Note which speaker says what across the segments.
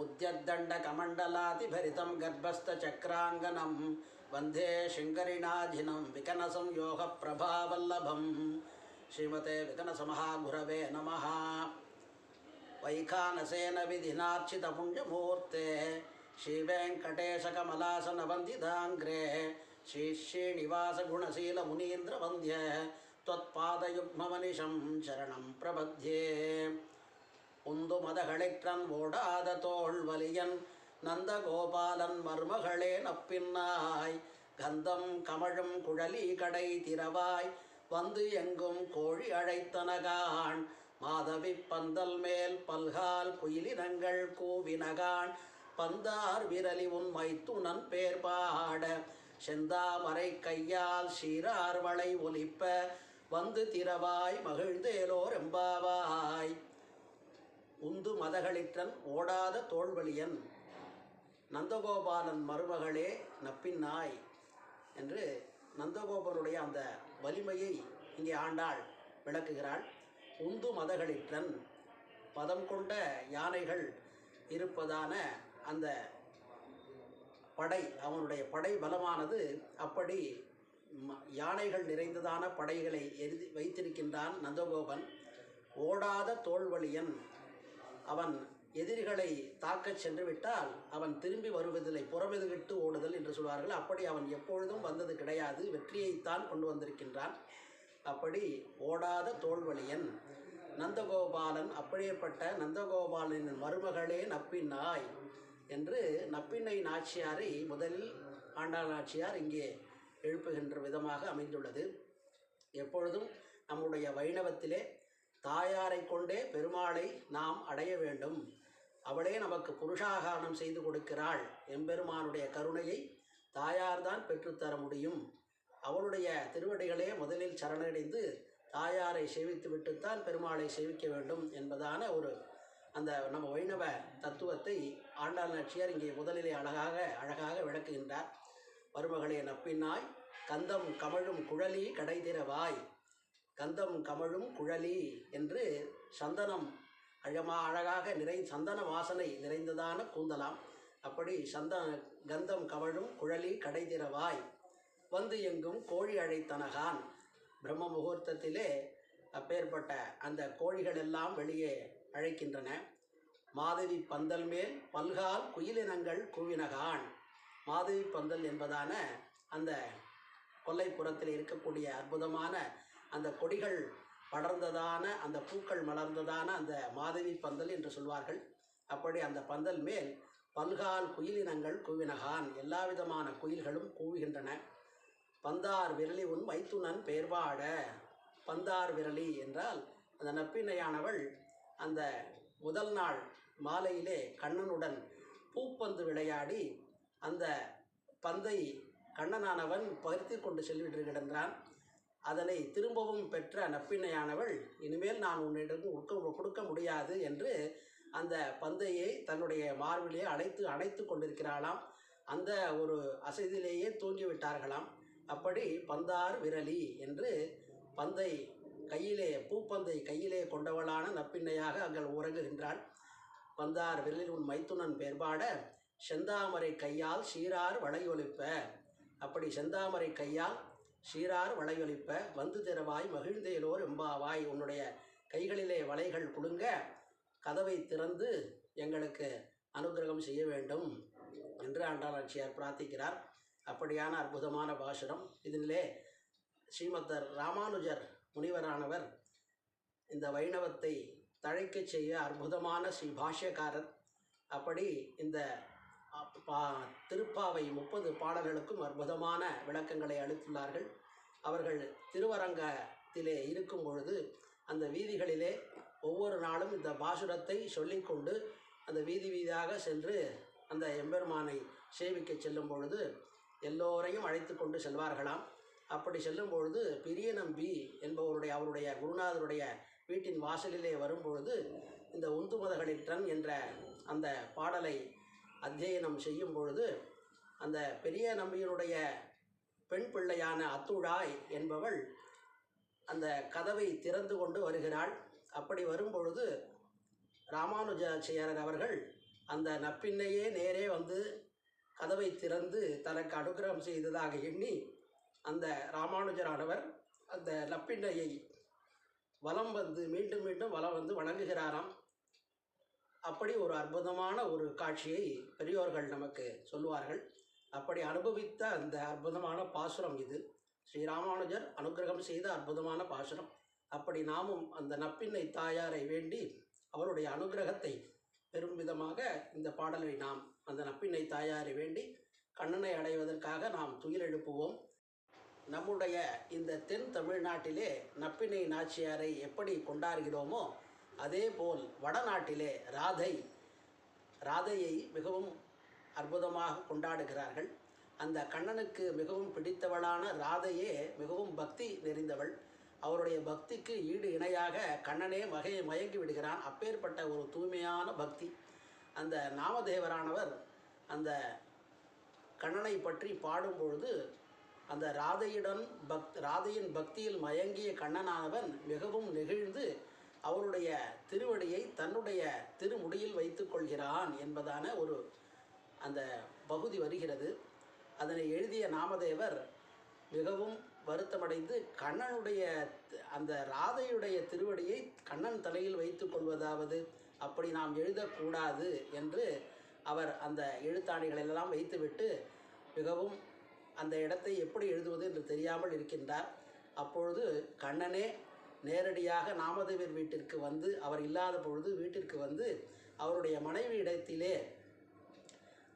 Speaker 1: उद्यद्दण्डकमण्डलातिभरितं गर्भस्थचक्राङ्गनं वन्दे शृङ्गरिणाधिनं विकनसं योगप्रभावल्लभं श्रीमते विकनसमहागुरवे नमः वैखानसेन विधिनार्चितपुण्यमूर्ते श्रीवेङ्कटेशकमलासनवन्दिताङ्ग्रे श्रीश्रीनिवासगुणशीलमुनीन्द्रवन्द्य त्वत्पादयुग्ममनिशं शरणं प्रपद्ये உந்து மதகளிற்றன் ஓடாத தோல் வலியன் நந்தகோபாலன் மருமகளே நப்பின்னாய். கந்தம் கமழும் குழலி கடை திரவாய் வந்து எங்கும் கோழி அழைத்தனகான். மாதவி பந்தல் மேல் பல்கால் குயிலினங்கள் கூவினகான். பந்தார் விரலி உன் மைத்துனன் பேர் பாட. செந்தாமரை கையால் சீரார் வளை ஒலிப்ப. வந்து திரவாய் மகிழ்ந்தேலோர் எம்பாவாய். உந்து மதகளிற்றன் ஓடாத தோல்வழியன் நந்தகோபாலன் மருமகளே நப்பின் நாய் என்று நந்தகோபனுடைய அந்த வலிமையை இங்கே ஆண்டாள் விளக்குகிறாள். உந்து மதகளிற்றன் பதம் கொண்ட யானைகள் இருப்பதான அந்த படை அவனுடைய படை பலமானது அப்படி யானைகள் நிறைந்ததான படைகளை எரிதி வைத்திருக்கின்றான் நந்தகோபன். ஓடாத தோல்வழியன் அவன் எதிரிகளை தாக்கச் சென்று விட்டால் அவன் திரும்பி வருவதில்லை புறமெதுகிட்டு ஓடுதல் என்று சொல்வார்கள். அப்படி அவன் எப்பொழுதும் வந்தது கிடையாது. வெற்றியைத்தான் கொண்டு வந்திருக்கின்றான். அப்படி ஓடாத தோல்வழியன் நந்தகோபாலன் அப்படியேப்பட்ட நந்தகோபாலனின் மருமகளே நப்பின்னாய் என்று நப்பின்னை நாச்சியாரை முதலில் ஆண்டாள் நாச்சியார் இங்கே எழுப்புகின்ற விதமாக அமைந்துள்ளது. எப்பொழுதும் நம்முடைய வைணவத்திலே தாயாரை கொண்டே பெருமாளை நாம் அடைய வேண்டும். அவளே நமக்கு புருஷாகாரம் செய்து கொடுக்கிறாள். எம்பெருமானுடைய கருணையை தாயார்தான் பெற்றுத்தர முடியும். அவளுடைய திருவடிகளே முதலில் சரணடைந்து தாயாரை சேவித்து விட்டுத்தான் பெருமாளை சேவிக்க வேண்டும் என்பதான ஒரு அந்த நம்ம வைணவ தத்துவத்தை ஆண்டாள் நட்சியார் இங்கே முதலிலே அழகாக அழகாக விளக்குகின்றார். மருமகளே நப்பினாய் கந்தம் கமழும் குழலி கடைதிரவாய் கந்தம் கமழும் குழலி என்று சந்தனம் அழமா அழகாக நிறை சந்தன வாசனை நிறைந்ததான கூந்தலாம். அப்படி சந்தன கந்தம் கமழும் குழலி கடைதிரவாய் வந்து எங்கும் கோழி அழைத்தனகான். பிரம்ம முகூர்த்தத்திலே அப்பேற்பட்ட அந்த கோழிகள் எல்லாம் வெளியே அழைக்கின்றன. மாதவி பந்தல் மேல் பல்கால் குயிலினங்கள் கூவினகான். மாதவி பந்தல் என்பதான அந்த கொல்லைப்புறத்தில் இருக்கக்கூடிய அற்புதமான அந்த கொடிகள் படர்ந்ததான அந்த பூக்கள் மலர்ந்ததான அந்த மாதவி பந்தல் என்று சொல்வார்கள். அப்படி அந்த பந்தல் மேல் பல்கால் குயிலினங்கள் குவினகான். எல்லா விதமான குயில்களும் கூவுகின்றன. பந்தார் விரலி உன் வைத்துனன் பேர்வாட. பந்தார் விரலி என்றால் அந்த நப்பினையானவள் அந்த முதல் நாள் மாலையிலே கண்ணனுடன் பூப்பந்து விளையாடி அந்த பந்தை கண்ணனானவன் பருத்தி கொண்டு செல்விட்டு கிடந்தான் அதனை திரும்பவும் பெற்ற நப்பிண்ணையானவள் இனிமேல் நான் உன்னிடம் கொடுக்க கொடுக்க முடியாது என்று அந்த பந்தையை தன்னுடைய மார்பிலே அடைத்து அடைத்து கொண்டிருக்கிறாளாம். அந்த ஒரு அசைதிலேயே தூங்கிவிட்டார்களாம். அப்படி பந்தார் விரலி என்று பந்தை கையிலே பூப்பந்தை கையிலே கொண்டவளான நப்பிண்ணையாக அங்கள் உறங்குகின்றாள். பந்தார் விரலில் உன் மைத்துனன் பேர்பாட செந்தாமரை கையால் சீரார் வளையொலிப்ப. அப்படி செந்தாமரை கையால் சீரார் வளையொலிப்ப வந்து திறவாய் மகிழ்ந்தேலோர் எம்பாவாய் உன்னுடைய கைகளிலே வலைகள் குலுங்க கதவை திறந்து எங்களுக்கு அனுகிரகம் செய்ய வேண்டும் என்று ஆண்டாளாட்சியார் பிரார்த்திக்கிறார். அப்படியான அற்புதமான பாசுரம். இதிலே ஸ்ரீமத்தர் ராமானுஜர் முனிவரானவர் இந்த வைணவத்தை தழைக்கச் செய்ய அற்புதமான ஸ்ரீ பாஷ்யக்காரர். அப்படி இந்த திருப்பாவை முப்பது பாடல்களுக்கும் அற்புதமான விளக்கங்களை அளித்துள்ளார்கள். அவர்கள் திருவரங்கத்திலே இருக்கும் பொழுது அந்த வீதிகளிலே ஒவ்வொரு நாளும் இந்த பாசுரத்தை சொல்லிக்கொண்டு அந்த வீதி வீதியாக சென்று அந்த எம்பெருமானை சேவிக்க செல்லும் பொழுது எல்லோரையும் அழைத்து கொண்டு செல்வார்களாம். அப்படி செல்லும் பொழுது பெரிய நம்பி என்பவருடைய அவருடைய குருநாதருடைய வீட்டின் வாசலிலே வரும்பொழுது இந்த உந்துமதகளிற்றன் என்ற அந்த பாடலை அத்தியனம் செய்யும் பொழுது அந்த பெரிய நம்பியினுடைய பெண் பிள்ளையான அத்துழாய் என்பவள் அந்த கதவை திறந்து கொண்டு வருகிறாள். அப்படி வரும்பொழுது ராமானுஜாச்சாரியர் அவர்கள் அந்த நப்பின்னையே நேரே வந்து கதவை திறந்து தனக்கு அனுகிரகம் செய்ததாக எண்ணி அந்த ராமானுஜரானவர் அந்த நப்பின்னையை வலம் வந்து மீண்டும் மீண்டும் வலம் வந்து வணங்குகிறாராம். அப்படி ஒரு அற்புதமான ஒரு காட்சியை பெரியோர்கள் நமக்கு சொல்லுவார்கள். அப்படி அனுபவித்த அந்த அற்புதமான பாசுரம் இது. ஸ்ரீராமானுஜர் அனுகிரகம் செய்த அற்புதமான பாசுரம். அப்படி நாமும் அந்த நப்பின்னை தாயாரை வேண்டி அவருடைய அனுகிரகத்தை பெரும் விதமாக இந்த பாடலை நாம் அந்த நப்பின்னை தாயாரை வேண்டி கண்ணனை அடைவதற்காக நாம் துயில் எழுப்புவோம். நம்முடைய இந்த தென் தமிழ்நாட்டிலே நப்பினை நாச்சியாரை எப்படி கொண்டாடுகிறோமோ அதேபோல் வடநாட்டிலே ராதை ராதையை மிகவும் அற்புதமாக கொண்டாடுகிறார்கள். அந்த கண்ணனுக்கு மிகவும் பிடித்தவளான ராதையே மிகவும் பக்தி நிறைந்தவள். அவருடைய பக்திக்கு ஈடு இணையாக கண்ணனே வகையை மயங்கி விடுகிறான். அப்பேற்பட்ட ஒரு தூய்மையான பக்தி. அந்த நாமதேவரானவர் அந்த கண்ணனை பற்றி பாடும் பொழுது அந்த ராதையுடன் பக் ராதையின் பக்தியில் மயங்கிய கண்ணனானவன் மிகவும் நெகிழ்ந்து அவருடைய திருவடியை தன்னுடைய திருமுடியில் வைத்துக் கொள்கிறான் என்பதான ஒரு அந்த பகுதி வருகிறது. அதனை எழுதிய நாமதேவர் மிகவும் வருத்தமடைந்து கண்ணனுடைய அந்த ராதையுடைய திருவடியை கண்ணன் தலையில் வைத்துக் கொள்வதாவது அப்படி நாம் எழுதக்கூடாது என்று அவர் அந்த எழுத்தாணிகளெல்லாம் வைத்துவிட்டு மிகவும் அந்த இடத்தை எப்படி எழுதுவது என்று தெரியாமல் இருக்கின்றார். அப்பொழுது கண்ணனே நேரடியாக நாமதேவர் வீட்டிற்கு வந்து அவர் இல்லாத பொழுது வீட்டிற்கு வந்து அவருடைய மனைவி இடத்திலே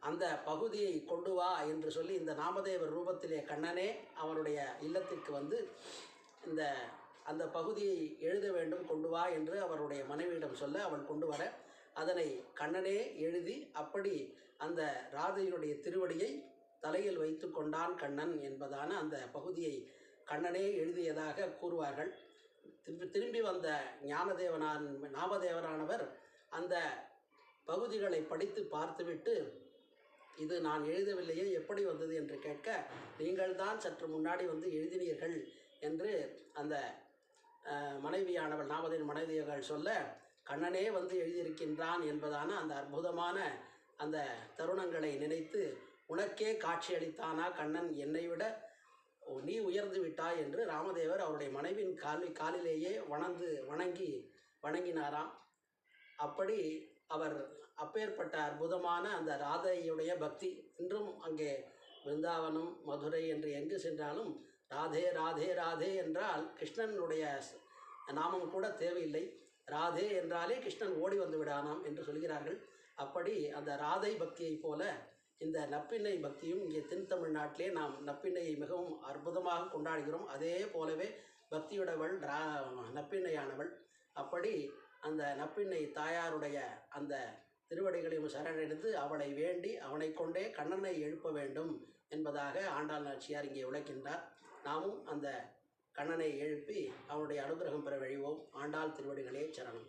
Speaker 1: அந்த பகுதியை கொண்டு வா என்று சொல்லி இந்த நாமதேவர் ரூபத்திலே கண்ணனே அவருடைய இல்லத்திற்கு வந்து இந்த அந்த பகுதியை எழுத வேண்டும் கொண்டு வா என்று அவருடைய மனைவியிடம் சொல்ல அவள் கொண்டு வர அதனை கண்ணனே எழுதி அப்படி அந்த ராதையினுடைய திருவடியை தலையில் வைத்து கொண்டான் கண்ணன் என்பதான அந்த பகுதியை கண்ணனே எழுதியதாக கூறுவார்கள். திரும்பி திரும்பி வந்த ஞானதேவனான் நாமதேவரானவர் அந்த பகுதிகளை படித்து பார்த்துவிட்டு இது நான் எழுதவில்லையே எப்படி வந்தது என்று கேட்க நீங்கள் தான் சற்று முன்னாடி வந்து எழுதினீர்கள் என்று அந்த மனைவியானவள் நாமதின் மனைவியர்கள் சொல்ல கண்ணனே வந்து எழுதியிருக்கின்றான் என்பதான அந்த அற்புதமான அந்த தருணங்களை நினைத்து உனக்கே காட்சியளித்தானா கண்ணன் என்னை விட? நீ உயர்ந்து விட்டாய் என்று ராமதேவர் அவருடைய மனைவியின் காலி காலிலேயே வணந்து வணங்கி வணங்கினாராம். அப்படி அவர் அப்பேற்பட்ட அற்புதமான அந்த ராதையுடைய பக்தி இன்றும் அங்கே பிருந்தாவனம் மதுரை என்று எங்கு சென்றாலும் ராதே ராதே ராதே என்றால் கிருஷ்ணனுடைய நாமம் கூட தேவையில்லை. ராதே என்றாலே கிருஷ்ணன் ஓடி வந்து விடானாம் என்று சொல்கிறார்கள். அப்படி அந்த ராதை பக்தியைப் போல இந்த நப்பிண்ணை பக்தியும் இங்கே தென் தமிழ்நாட்டிலே நாம் நப்பிண்ணையை மிகவும் அற்புதமாக கொண்டாடுகிறோம். அதே போலவே பக்தியுடையவள் ரா நப்பிண்ணையானவள். அப்படி அந்த நப்பிண்ணை தாயாருடைய அந்த திருவடிகளையும் சரணடைந்து அவளை வேண்டி அவனை கொண்டே கண்ணனை எழுப்ப வேண்டும் என்பதாக ஆண்டாள் நாச்சியார் இங்கே உழைக்கின்றார். நாமும் அந்த கண்ணனை எழுப்பி அவனுடைய அனுகிரகம் பெற வழிவோம். ஆண்டாள் திருவடிகளே சரணம்.